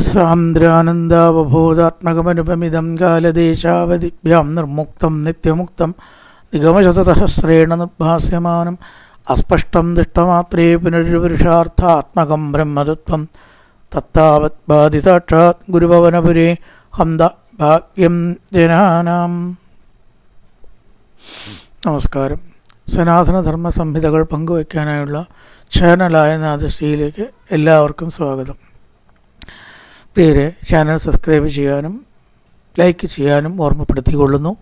സാന്ദ്രാനന്ദാവബോധാത്മകമനുപമിതം കാലദേശാവധിഭ്യാം നിർമുക്തം നിത്യമുക്തം നിഗമശതസഹസ്രേണ നിർഭാസ്യമാനം അസ്പഷ്ടം ദൃഷ്ടമാത്രേ പുനരുപുരുഷാർത്ഥാത്മകം ബ്രഹ്മതത്വം. തത്താവത് ബാധിതാക്ഷാത് ഗുരുഭവനപുരേ ഹന്ത ഭാഗ്യം ജനാനാം. നമസ്കാരം. സനാതനധർമ്മ സംഹിതകൾ പങ്കുവയ്ക്കാനായുള്ള ചാനലായ നാദശ്രീയിലേക്ക് എല്ലാവർക്കും സ്വാഗതം. പ്രിയരെ ചാനൽ സബ്സ്ക്രൈബ് ചെയ്യാനും ലൈക്ക് ചെയ്യാനും ഓർമ്മപ്പെടുത്തിക്കൊള്ളുന്നു.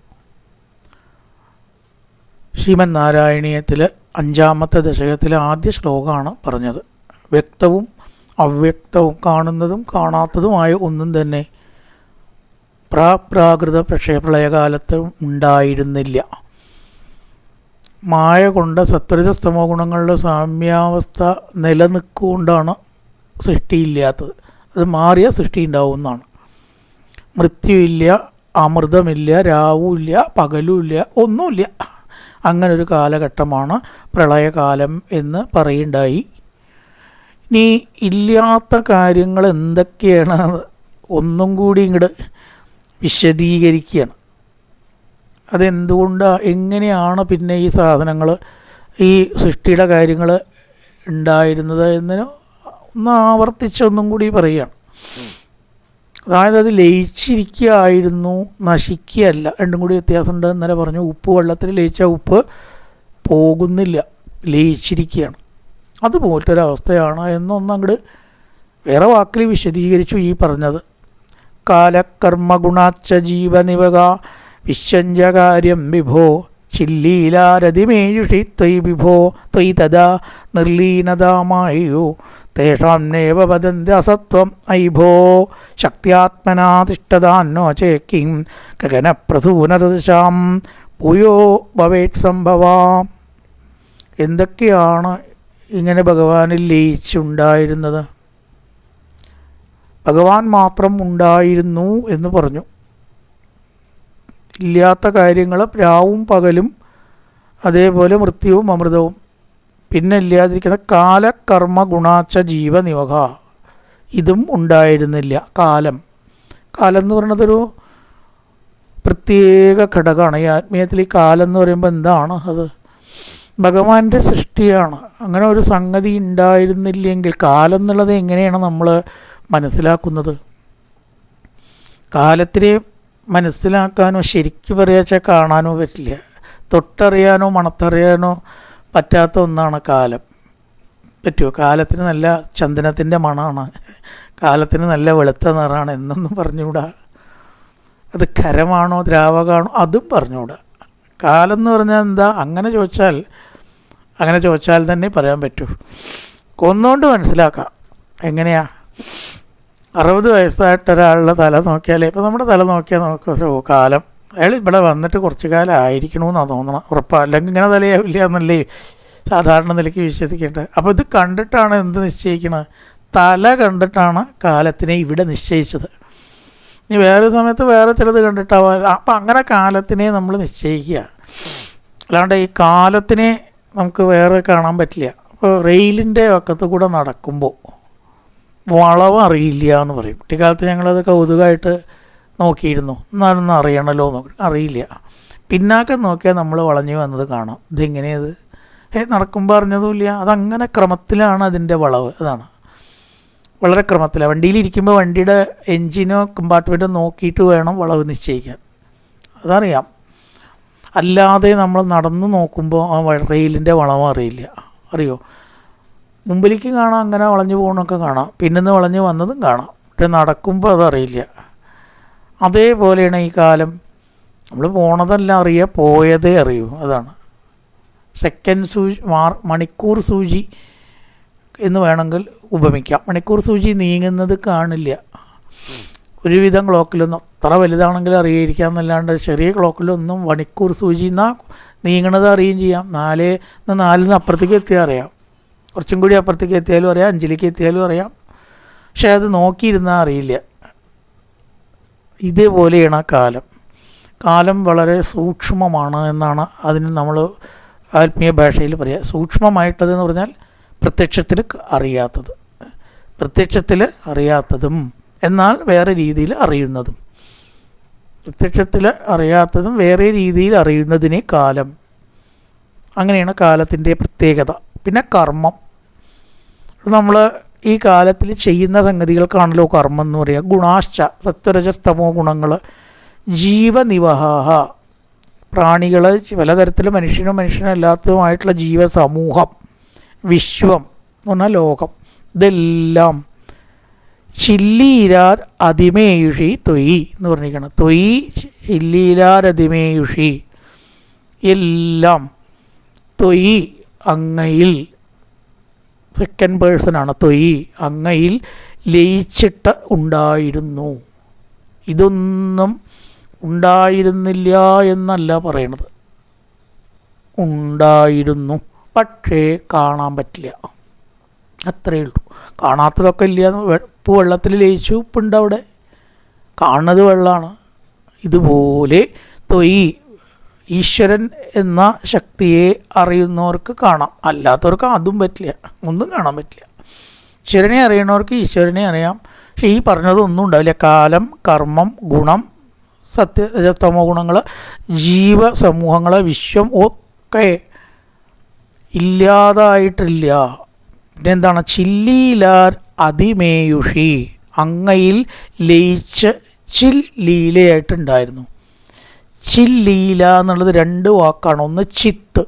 ശ്രീമൻ നാരായണീയത്തിലെ അഞ്ചാമത്തെ ദശകത്തിലെ ആദ്യ ശ്ലോകമാണ് പറഞ്ഞത്. വ്യക്തവും അവ്യക്തവും കാണുന്നതും കാണാത്തതുമായ ഒന്നും തന്നെ പ്രാപ്രാകൃത പ്രക്ഷേപളയകാലത്ത് ഉണ്ടായിരുന്നില്ല. മായ കൊണ്ട് സത്വരജസ്തമോ ഗുണങ്ങളുടെ സാമ്യാവസ്ഥ നിലനിൽക്കൊണ്ടാണ് സൃഷ്ടിയില്ലാത്തത്. അത് മാറിയ സൃഷ്ടി ഉണ്ടാവുന്നതാണ് മൃത്യുവില്ല അമൃതമില്ല രാവുമില്ല പകലുമില്ല ഒന്നുമില്ല അങ്ങനൊരു കാലഘട്ടമാണ് പ്രളയകാലം എന്ന് പറയുണ്ടായി. ഇനി ഇല്ലാത്ത കാര്യങ്ങൾ എന്തൊക്കെയാണ്? ഒന്നും കൂടി ഇങ്ങോട്ട് വിശദീകരിക്കുകയാണ്. അതെന്തുകൊണ്ടാണ് എങ്ങനെയാണ് പിന്നെ ഈ സാധനങ്ങൾ ഈ സൃഷ്ടിയുടെ കാര്യങ്ങൾ ഉണ്ടായിരുന്നത് എന്നതിന് ഒന്ന് ആവർത്തിച്ചൊന്നും കൂടി പറയുകയാണ് അതായത് അത് ലയിച്ചിരിക്കുകയായിരുന്നു നശിക്കുകയല്ല. രണ്ടും കൂടി വ്യത്യാസമുണ്ട് ഇന്നലെ പറഞ്ഞു. ഉപ്പ് വെള്ളത്തിൽ ലയിച്ച ഉപ്പ് പോകുന്നില്ല ലയിച്ചിരിക്കുകയാണ്. അതുപോലൊരവസ്ഥയാണ് എന്നൊന്ന് അങ്ങോട്ട് വേറെ വാക്കിൽ വിശദീകരിച്ചു ഈ പറഞ്ഞത്. കാലകർമ്മഗുണാച്ച ജീവനിവക വിശ്വഞ്ചകാര്യം വിഭോ ചില്ലീലാരതിമേയുഷി ത്വയി വിഭോ ത്വയി തഥാ നിർലീനതാമായോ. തേഷാം നേവ വദന്തി അസത്വം ഐഭോ. ശക്തിയാത്മനാ ശക്തിയാത്മനാതിഷ്ഠതാന്നോ ചേക്കിം ഗഗനപ്രസൂനദശാം. ഭൂയോ ഭവേത് സംഭവ. എന്തൊക്കെയാണ് ഇങ്ങനെ ഭഗവാനിൽ ലയിച്ചുണ്ടായിരുന്നത്? ഭഗവാൻ മാത്രം ഉണ്ടായിരുന്നു എന്ന് പറഞ്ഞു. ഇല്ലാത്ത കാര്യങ്ങൾ രാവും പകലും അതേപോലെ മൃത്യുവും അമൃതവും. പിന്നെ ഇല്ലാതിരിക്കുന്ന കാലകർമ്മ ഗുണാച്ച ജീവനിവക ഇതും ഉണ്ടായിരുന്നില്ല. കാലം. കാലം എന്ന് പറയുന്നതൊരു പ്രത്യേക ഘടകമാണ്. ഈ ആത്മീയത്തിൽ ഈ കാലം എന്ന് പറയുമ്പോൾ എന്താണ്? അത് ഭഗവാന്റെ സൃഷ്ടിയാണ്. അങ്ങനെ ഒരു സംഗതി ഉണ്ടായിരുന്നില്ലെങ്കിൽ കാലം എന്നുള്ളത് എങ്ങനെയാണ് നമ്മൾ മനസ്സിലാക്കുന്നത്? കാലത്തിനെ മനസ്സിലാക്കാനോ ശരിക്കും പറയാച്ചാൽ കാണാനോ പറ്റില്ല. തൊട്ടറിയാനോ മണത്തറിയാനോ പറ്റാത്ത ഒന്നാണ് കാലം. പറ്റുമോ കാലത്തിന് നല്ല ചന്ദനത്തിന്റെ മണമാണ്. കാലത്തിന് നല്ല വെളുത്ത നിറാണ് എന്നൊന്നും പറഞ്ഞുകൂടാ. അത് ഖരമാണോ ദ്രാവകമാണോ അതും പറഞ്ഞുകൂടാ. കാലം എന്ന് പറഞ്ഞാൽ എന്താ? അങ്ങനെ ചോദിച്ചാൽ അങ്ങനെ ചോദിച്ചാൽ തന്നെ പറയാൻ പറ്റൂ. കൊന്നുകൊണ്ട് മനസ്സിലാക്കാം. എങ്ങനെയാ? അറുപത് വയസ്സായിട്ട് ഒരാളുടെ തല നോക്കിയാലേ ഇപ്പം നമ്മുടെ തല നോക്കിയാൽ നോക്കുക കാലം അയാൾ ഇവിടെ വന്നിട്ട് കുറച്ച് കാലം ആയിരിക്കണമെന്നാണ് തോന്നണം. ഉറപ്പാണ് അല്ലെങ്കിൽ ഇങ്ങനെ തലയാവില്ല എന്നല്ലേ സാധാരണ നിലയ്ക്ക് വിശ്വസിക്കേണ്ടത്. അപ്പോൾ ഇത് കണ്ടിട്ടാണ് എന്ത് നിശ്ചയിക്കണത്? തല കണ്ടിട്ടാണ് കാലത്തിനെ ഇവിടെ നിശ്ചയിച്ചത്. ഇനി വേറെ സമയത്ത് വേറെ ചിലത് കണ്ടിട്ടാവാം. അപ്പം അങ്ങനെ കാലത്തിനെ നമ്മൾ നിശ്ചയിക്കുക. അല്ലാണ്ട് ഈ കാലത്തിനെ നമുക്ക് വേറെ കാണാൻ പറ്റില്ല. ഇപ്പോൾ റെയിലിന്റെ വക്കത്ത് കൂടെ നടക്കുമ്പോൾ വളവ് അറിയില്ല എന്ന് പറയും. കുട്ടിക്കാലത്ത് ഞങ്ങളത് കൗതുകമായിട്ട് നോക്കിയിരുന്നു. എന്നാലൊന്നും അറിയണമല്ലോ എന്ന് അറിയില്ല. പിന്നാക്കം നോക്കിയാൽ നമ്മൾ വളഞ്ഞു വന്നത് കാണാം. ഇതെങ്ങനെയത്? ഏ നടക്കുമ്പോൾ അറിഞ്ഞതുമില്ല. അതങ്ങനെ ക്രമത്തിലാണ് അതിന്റെ വളവ്. അതാണ്. വളരെ ക്രമത്തിലാണ് വണ്ടിയിലിരിക്കുമ്പോൾ വണ്ടിയുടെ എൻജിനോ കമ്പാർട്ട്മെന്റോ നോക്കിയിട്ട് വേണം വളവ് നിശ്ചയിക്കാൻ. അതറിയാം. അല്ലാതെ നമ്മൾ നടന്നു നോക്കുമ്പോൾ ആ റെയിലിന്റെ വളവ് അറിയില്ല. അറിയോ? മുമ്പിലേക്ക് കാണാം അങ്ങനെ വളഞ്ഞു പോകണമൊക്കെ കാണാം. പിന്നെന്ന് വളഞ്ഞു വന്നതും കാണാം. പക്ഷെ നടക്കുമ്പോൾ അതറിയില്ല. അതേപോലെയാണ് ഈ കാലം. നമ്മൾ പോണതല്ല അറിയുക പോയതേ അറിയൂ. അതാണ്. സെക്കൻഡ് സൂചി മാർ മണിക്കൂർ സൂചി എന്ന് വേണമെങ്കിൽ ഉപമിക്കാം. മണിക്കൂർ സൂചി നീങ്ങുന്നത് കാണില്ല. ഒരുവിധം ക്ലോക്കിലൊന്നും അത്ര വലുതാണെങ്കിൽ അറിയാതിരിക്കാം എന്നല്ലാണ്ട് ചെറിയ ക്ലോക്കിലൊന്നും മണിക്കൂർ സൂചി എന്നാൽ നീങ്ങണത് അറിയുകയും ചെയ്യാം. നാല് നാലിൽ നിന്ന് അപ്പുറത്തേക്ക് എത്തിയാൽ അറിയാം. കുറച്ചും കൂടി അപ്പുറത്തേക്ക് എത്തിയാലും അറിയാം അഞ്ചിലേക്ക് എത്തിയാലും അറിയാം. പക്ഷേ അത് നോക്കിയിരുന്നാൽ അറിയില്ല. ഇതേപോലെയാണ് കാലം. കാലം വളരെ സൂക്ഷ്മമാണ് എന്നാണ് അതിന് നമ്മൾ ആത്മീയ ഭാഷയിൽ പറയുക സൂക്ഷ്മമായിട്ടതെന്ന് പറഞ്ഞാൽ പ്രത്യക്ഷത്തിൽ അറിയാത്തത്. പ്രത്യക്ഷത്തിൽ അറിയാത്തതും എന്നാൽ വേറെ രീതിയിൽ അറിയുന്നതും. പ്രത്യക്ഷത്തിൽ അറിയാത്തതും വേറെ രീതിയിൽ അറിയുന്നതിനെ കാലം. അങ്ങനെയാണ് കാലത്തിന്റെ പ്രത്യേകത. പിന്നെ കർമ്മം. നമ്മൾ ഈ കാലത്തിൽ ചെയ്യുന്ന സംഗതികൾക്കാണല്ലോ കർമ്മം എന്ന് പറയുക ഗുണാശ്ച സത്വരജസ്തമോ ഗുണങ്ങൾ ജീവനിവഹാഹ. പ്രാണികൾ പലതരത്തിലും മനുഷ്യനും മനുഷ്യനല്ലാത്തതുമായിട്ടുള്ള ജീവസമൂഹം വിശ്വം എന്ന് പറഞ്ഞാൽ ലോകം. ഇതെല്ലാം ചില്ലീരാർ അതിമേയുഷി തൊയ് എന്ന് പറഞ്ഞിരിക്കണം. തൊയ് ചില്ലീരാർ അതിമേയുഷി. എല്ലാം തൊയ് അങ്ങയിൽ സെക്കൻഡ് പേഴ്സണാണ് തൊയ് അങ്ങയിൽ ലയിച്ചിട്ട് ഉണ്ടായിരുന്നു. ഇതൊന്നും ഉണ്ടായിരുന്നില്ല എന്നല്ല പറയണത്. ഉണ്ടായിരുന്നു. പക്ഷേ കാണാൻ പറ്റില്ല. അത്രയേ ഉള്ളൂ. കാണാത്തതൊക്കെ ഇല്ല. ഉപ്പ് വെള്ളത്തിൽ ലയിച്ചു. ഉപ്പുണ്ട് അവിടെ. കാണുന്നത് വെള്ളമാണ്. ഇതുപോലെ തൊയ് ഈശ്വരൻ എന്ന ശക്തിയെ അറിയുന്നവർക്ക് കാണാം. അല്ലാത്തവർക്ക് അതും പറ്റില്ല. ഒന്നും കാണാൻ പറ്റില്ല. ഈശ്വരനെ അറിയണവർക്ക് ഈശ്വരനെ അറിയാം. പക്ഷെ ഈ പറഞ്ഞതൊന്നും ഉണ്ടാവില്ല. കാലം കർമ്മം ഗുണം സത്യതമോ ഗുണങ്ങൾ ജീവസമൂഹങ്ങൾ വിശ്വം ഒക്കെ ഇല്ലാതായിട്ടില്ല. പിന്നെ എന്താണ് ചില്ലിയിലാർ അതിമേയുഷി അങ്ങയിൽ ലയിച്ച് ചിൽ ലീലയായിട്ടുണ്ടായിരുന്നു ചിൽ ലീല എന്നുള്ളത് രണ്ട് വാക്കാണ്. ഒന്ന് ചിത്ത്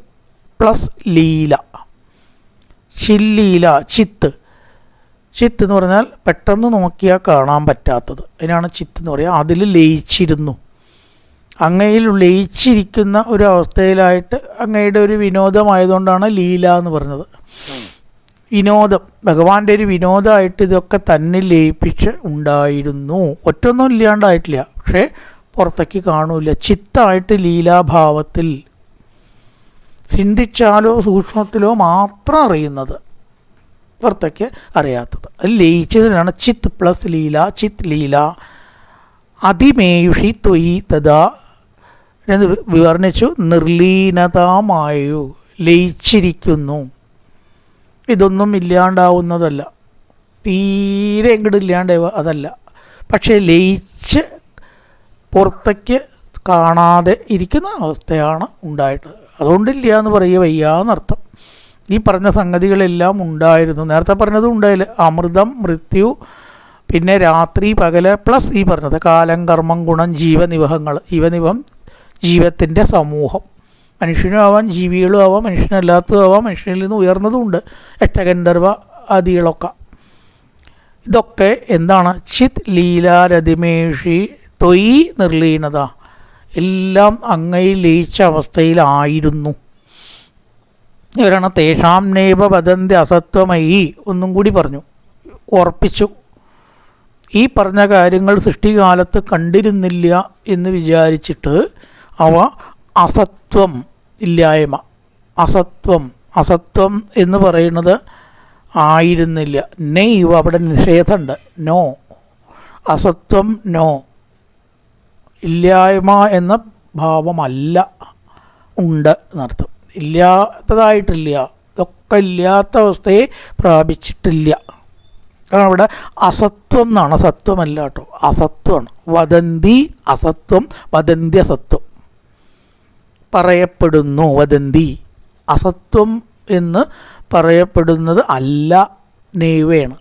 പ്ലസ് ലീല. ചില്ലീല ചിത്ത്. ചിത്ത് എന്ന് പറഞ്ഞാൽ പെട്ടെന്ന് നോക്കിയാൽ കാണാൻ പറ്റാത്തത്. അതിനാണ് ചിത്ത് എന്ന് പറയുക. അതിൽ ലയിച്ചിരുന്നു. അങ്ങയിൽ ലയിച്ചിരിക്കുന്ന ഒരു അവസ്ഥയിലായിട്ട് അങ്ങയുടെ ഒരു വിനോദമായതുകൊണ്ടാണ് ലീല എന്ന് പറഞ്ഞത്. വിനോദം ഭഗവാന്റെ ഒരു വിനോദമായിട്ട് ഇതൊക്കെ തന്നെ ലയിപ്പിച്ച് ഉണ്ടായിരുന്നു. ഒറ്റൊന്നും ഇല്ലാണ്ടായിട്ടില്ല. പക്ഷേ പുറത്തേക്ക് കാണൂല. ചിത്തായിട്ട് ലീലാഭാവത്തിൽ ചിന്തിച്ചാലോ സൂക്ഷ്മത്തിലോ മാത്രം അറിയുന്നത് പുറത്തേക്ക് അറിയാത്തത്. അത് ലയിച്ചതിനാണ് ചിത്ത് പ്ലസ് ലീല ചിത്ത് ലീല. അതിമേഷി ത്വയി തഥാ. എന്ന് വിവർണിച്ചു. നിർലീനതാമായു. ലയിച്ചിരിക്കുന്നു. ഇതൊന്നും ഇല്ലാണ്ടാവുന്നതല്ല. തീരെ എങ്ങോട്ട് ഇല്ലാണ്ടാവുക അതല്ല. പക്ഷേ ലയിച്ച് പുറത്തേക്ക് കാണാതെ ഇരിക്കുന്ന അവസ്ഥയാണ് ഉണ്ടായിട്ട് അതുകൊണ്ടില്ല എന്ന് പറയുക വയ്യാന്നർത്ഥം. ഈ പറഞ്ഞ സംഗതികളെല്ലാം ഉണ്ടായിരുന്നു. നേരത്തെ പറഞ്ഞതും ഉണ്ടായില്ല. അമൃതം മൃത്യു പിന്നെ രാത്രി പകൽ പ്ലസ് ഈ പറഞ്ഞത് കാലം കർമ്മം ഗുണം ജീവനിവഹങ്ങൾ. ജീവനിവഹം ജീവത്തിന്റെ സമൂഹം. മനുഷ്യനും ആവാം ജീവികളും ആവാം മനുഷ്യനല്ലാത്തതും ആവാം മനുഷ്യനിൽ നിന്ന് ഉയർന്നതുമുണ്ട് യക്ഷഗന്ധർവ ആദികളൊക്കെ ഇതൊക്കെ എന്താണ്? ചിത് ലീലാരതിമേഷി തൊയ് നിർലീനത. എല്ലാം അങ്ങയിൽ ലയിച്ച അവസ്ഥയിലായിരുന്നു. ഇവരാണ് തേഷാം നേപ വദന്തി അസത്വമയി ഒന്നും കൂടി പറഞ്ഞു. ഉറപ്പിച്ചു. ഈ പറഞ്ഞ കാര്യങ്ങൾ സൃഷ്ടികാലത്ത് കണ്ടിരുന്നില്ല എന്ന് വിചാരിച്ചിട്ട് അവ അസത്വം ഇല്ലായ്മ. അസത്വം അസത്വം എന്ന് പറയുന്നത് ആയിരുന്നില്ല. നെയ്വ് അവിടെ നിഷേധമുണ്ട്. നോ. അസത്വം നോ. ഇല്ലായ്മ എന്ന ഭാവമല്ല ഉണ്ട് എന്നർത്ഥം. ഇല്ലാത്തതായിട്ടില്ല. ഇതൊക്കെ ഇല്ലാത്ത അവസ്ഥയെ പ്രാപിച്ചിട്ടില്ല. കാരണം അവിടെ അസത്വം എന്നാണ്. സത്വമല്ല കേട്ടോ. അസത്വമാണ്. വദന്തി അസത്വം വദന്തി അസത്വം. പറയപ്പെടുന്നു വദന്തി. അസത്വം എന്ന് പറയപ്പെടുന്നത് അല്ല നെയ്വയാണ്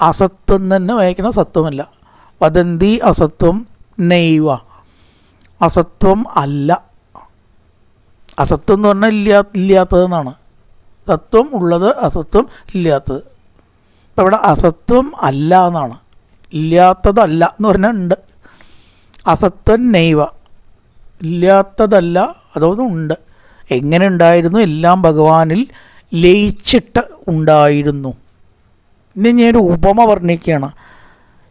അസത്വം തന്നെ വായിക്കണ. സത്വമല്ല. വദന്തി അസത്വം നെയ്വ. അസത്വം അല്ല. അസത്വം എന്ന് പറഞ്ഞാൽ ഇല്ലാ ഇല്ലാത്തതെന്നാണ്. സത്വം ഉള്ളത് അസത്വം ഇല്ലാത്തത്. അപ്പം ഇവിടെ അസത്വം അല്ല എന്നാണ്. ഇല്ലാത്തതല്ല എന്ന് പറഞ്ഞാൽ ഉണ്ട്. അസത്വം നെയ്വ. ഇല്ലാത്തതല്ല അതൊന്നും ഉണ്ട്. എങ്ങനെ ഉണ്ടായിരുന്നു? എല്ലാം ഭഗവാനിൽ ലയിച്ചിട്ട് ഉണ്ടായിരുന്നു. ഇനി ഞാനൊരു ഉപമ വർണിക്കുകയാണ്.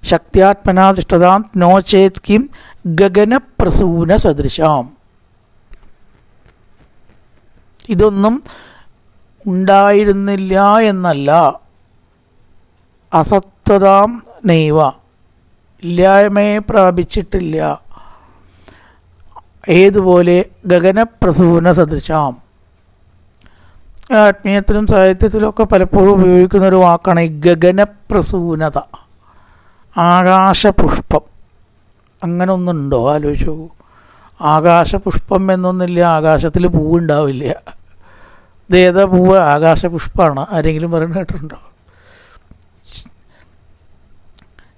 ശക്തിയാത്മനാധിഷ്ഠതാം നോ ചേത് കിം ഗഗനപ്രസൂന സദൃശാം ഇതൊന്നും ഉണ്ടായിരുന്നില്ല എന്നല്ല. അസത്വതാം നൈവ. ഇല്ലായ്മയെ പ്രാപിച്ചിട്ടില്ല. ഏതുപോലെ ഗഗനപ്രസൂന സദൃശാം ആത്മീയത്തിലും സാഹിത്യത്തിലും ഒക്കെ പലപ്പോഴും ഉപയോഗിക്കുന്ന ഒരു വാക്കാണ് ഈ ഗഗനപ്രസൂനത. ആകാശപുഷ്പം. അങ്ങനെ ഒന്നുണ്ടോ ആലോചിച്ചു ആകാശപുഷ്പം എന്നൊന്നില്ല ആകാശത്തിൽ പൂവുണ്ടാവില്ല. ദേത പൂവ്? ആകാശപുഷ്പമാണ് ആരെങ്കിലും പറയുന്നത് കേട്ടിട്ടുണ്ടോ?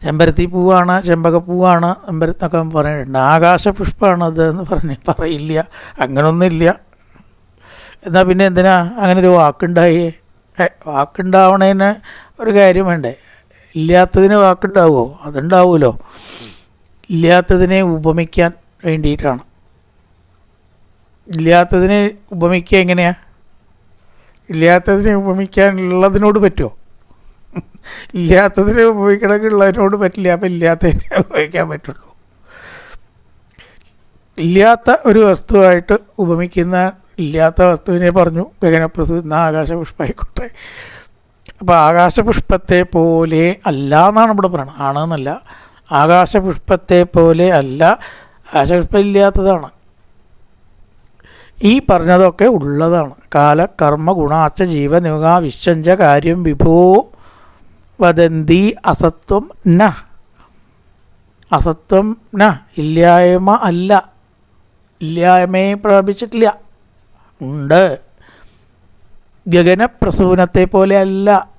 ചെമ്പരത്തി പൂവാണ് ചെമ്പകപ്പൂവാണ് ചെമ്പരത്തൊക്കെ പറയുന്നുണ്ട്. ആകാശപുഷ്പമാണ് അത് എന്ന് പറഞ്ഞ് പറയില്ല. അങ്ങനൊന്നുമില്ല. എന്നാൽ പിന്നെ എന്തിനാ? അങ്ങനെ ഒരു വാക്കുണ്ടായി? വാക്കുണ്ടാവണേന് ഒരു കാര്യം വേണ്ടേ? ഇല്ലാത്തതിന് വാക്കുണ്ടാവുമോ? അതുണ്ടാവുമല്ലോ. ഇല്ലാത്തതിനെ ഉപമിക്കാൻ വേണ്ടിയിട്ടാണ്. ഇല്ലാത്തതിനെ ഉപമിക്കുക എങ്ങനെയാ? ഇല്ലാത്തതിനെ ഉപമിക്കാൻ ഉള്ളതിനോട് പറ്റുമോ? ഇല്ലാത്തതിനെ ഉപയോഗിക്കണമെങ്കിൽ ഉള്ളതിനോട് പറ്റില്ല. അപ്പം ഇല്ലാത്തതിനെ ഉപയോഗിക്കാൻ പറ്റുള്ളൂ. ഇല്ലാത്ത ഒരു വസ്തുവായിട്ട് ഉപമിക്കുന്ന ഇല്ലാത്ത വസ്തുവിനെ പറഞ്ഞു ഗഗനപ്രസു എന്ന ആകാശപുഷ്പമായിക്കോട്ടെ. അപ്പോൾ ആകാശപുഷ്പത്തെ പോലെ അല്ല എന്നാണ് ഇവിടെ പറയുന്നത് ആണെന്നല്ല ആകാശപുഷ്പത്തെ പോലെ അല്ല. ആകാശപുഷ്പം ഇല്ലാത്തതാണ്. ഈ പറഞ്ഞതൊക്കെ ഉള്ളതാണ്. കാല കർമ്മ ഗുണാച്ച ജീവനിമക വിശ്വഞ്ച കാര്യം വിഭോ വദന്തി അസത്വം ന. അസത്വം ന. ഇല്ലായ്മ അല്ല. ഇല്ലായ്മയെ പ്രാപിച്ചിട്ടില്ല. ഉണ്ട്. ഗഗനപ്രസൂനത്തെ പോലെ അല്ല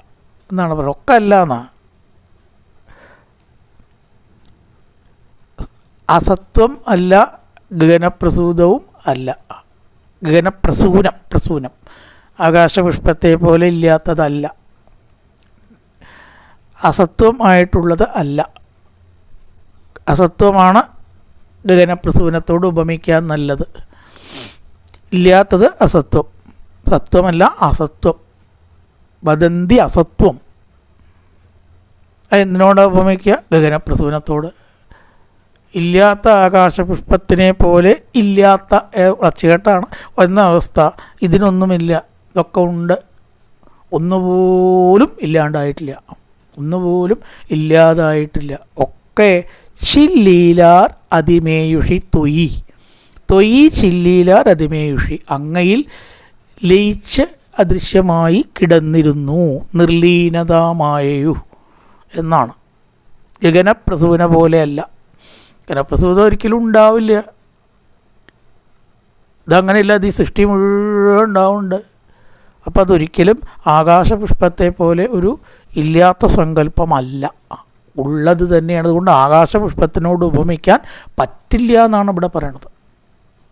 എന്നാണ് പറയുന്നത്. ഒക്കെ അല്ല എന്നാ. അസത്വം അല്ല ഗഗനപ്രസൂതവും അല്ല. ഗഗനപ്രസൂനം പ്രസൂനം. ആകാശപുഷ്പത്തെ പോലെ ഇല്ലാത്തതല്ല. അസത്വം ആയിട്ടുള്ളത് അല്ല. അസത്വമാണ് ഗഗനപ്രസൂനത്തോട് ഉപമിക്കാൻ നല്ലത്. ഇല്ലാത്തത് അസത്വം. സത്വമല്ല അസത്വം. വദന്തി അസത്വം. എന്തിനോട് ഉപമിക്കുക? ഗഗനപ്രസൂനത്തോട്. ഇല്ലാത്ത ആകാശപുഷ്പത്തിനെ പോലെ ഇല്ലാത്ത വളച്ചുകെട്ടാണ് എന്ന അവസ്ഥ. ഇതിനൊന്നുമില്ല. ഇതൊക്കെ ഉണ്ട്. ഒന്നുപോലും ഇല്ലാണ്ടായിട്ടില്ല. ഒന്നുപോലും ഇല്ലാതായിട്ടില്ല. ഒക്കെ ചില്ലീലാർ അതിമേയുഷി തൊയി. തൊയി ചില്ലീലാർ അതിമേയുഷി. അങ്ങയിൽ ലയിച്ച് അദൃശ്യമായി കിടന്നിരുന്നു. നിർലീനതാമായു എന്നാണ്. ഗഗനപ്രസൂന പോലെയല്ല. ഗഗനപ്രസൂത ഒരിക്കലും ഉണ്ടാവില്ല. ഇതങ്ങനെയല്ല അത് ഈ സൃഷ്ടി മുഴുവൻ ഉണ്ടാവുന്നുണ്ട്. അപ്പം അതൊരിക്കലും ആകാശപുഷ്പത്തെ പോലെ ഒരു ഇല്ലാത്ത സങ്കല്പമല്ല. ഉള്ളത് തന്നെയാണ്. അതുകൊണ്ട് ആകാശപുഷ്പത്തിനോട് ഉപമിക്കാൻ പറ്റില്ല എന്നാണ് ഇവിടെ പറയണത്.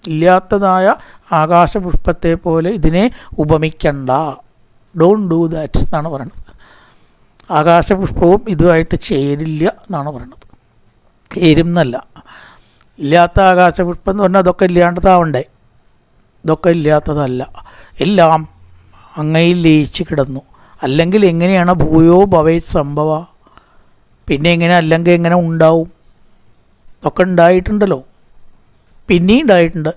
ഇല്ലാത്തതായ ആകാശപുഷ്പത്തെ പോലെ ഇതിനെ ഉപമിക്കണ്ട. ഡോണ്ട് ഡൂ ദാറ്റ് എന്നാണ് പറയണത് ആകാശപുഷ്പവും ഇതുമായിട്ട് ചേരില്ല എന്നാണ് പറയണത് ചേരും എന്നല്ല ഇല്ലാത്ത ആകാശപുഷ്പം എന്ന് പറഞ്ഞാൽ അതൊക്കെ ഇല്ലാണ്ടതാവണ്ടേ. ഇതൊക്കെ ഇല്ലാത്തതല്ല. എല്ലാം അങ്ങയിൽ ലയിച്ച് കിടന്നു. അല്ലെങ്കിൽ എങ്ങനെയാണ് ഭൂയോ ഭവേ സംഭവ? പിന്നെ എങ്ങനെ അല്ലെങ്കിൽ എങ്ങനെ ഉണ്ടാവും? ഒക്കെ ഉണ്ടായിട്ടുണ്ടല്ലോ. പിന്നെയും ഉണ്ടായിട്ടുണ്ട്.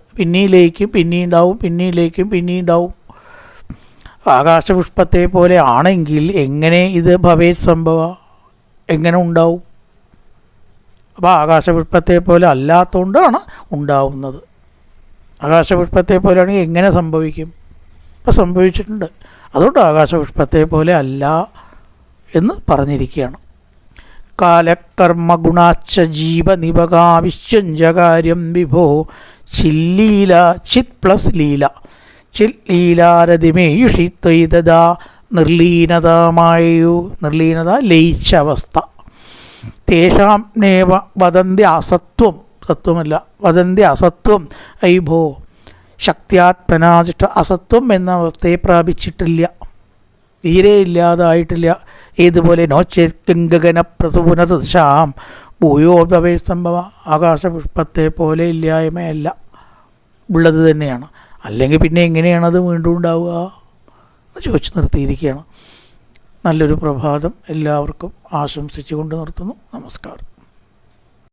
പിന്നീണ്ടാവും പിന്നെയും ഉണ്ടാവും ആകാശപുഷ്പത്തെ പോലെ ആണെങ്കിൽ എങ്ങനെ ഇത് ഭവേത് സംഭവ? എങ്ങനെ ഉണ്ടാവും? അപ്പോൾ ആകാശപുഷ്പത്തെ പോലെ അല്ലാത്തതുകൊണ്ടാണ് ഉണ്ടാവുന്നത്. ആകാശപുഷ്പത്തെ പോലെയാണെങ്കിൽ എങ്ങനെ സംഭവിക്കും? അപ്പോൾ സംഭവിച്ചിട്ടുണ്ട്. അതുകൊണ്ട് ആകാശപുഷ്പത്തെ പോലെ അല്ല എന്ന് പറഞ്ഞിരിക്കുകയാണ്. കാലകർമ്മ ഗുണാച്ച ജീവ നിപകാവിശ്വഞ്ചകാര്യം വിഭോ ചില്ലീല ചിത് പ്ലസ് ലീല. ചില്ലീലാരതിമേയുഷി ലീലാരതിമേയുഷി ത്വയിതത നിർലീനതമായു നിർലീനത ലയിച്ച അവസ്ഥ തേഷാം നേവ വദന്തി അസത്വം. സത്വമല്ല വദന്തി അസത്വം. ഐഭോ ശക്തിയാത്മനാചിഷ്ട അസത്വം എന്ന അവസ്ഥയെ പ്രാപിച്ചിട്ടില്ല. തീരെ ഇല്ലാതായിട്ടില്ല. ഏതുപോലെ നോച്ചേത്ഗഗന പ്രസൂനതൃശാം ഭൂയോപവേ സംഭവ ആകാശപുഷ്പത്തെ പോലെ ഇല്ലായ്മയല്ല. ഉള്ളത് തന്നെയാണ്. അല്ലെങ്കിൽ പിന്നെ എങ്ങനെയാണത് വീണ്ടും ഉണ്ടാവുക? ചോദിച്ച് നിർത്തിയിരിക്കുകയാണ്. നല്ലൊരു പ്രഭാതം എല്ലാവർക്കും ആശംസിച്ചുകൊണ്ട് നിർത്തുന്നു. നമസ്കാരം.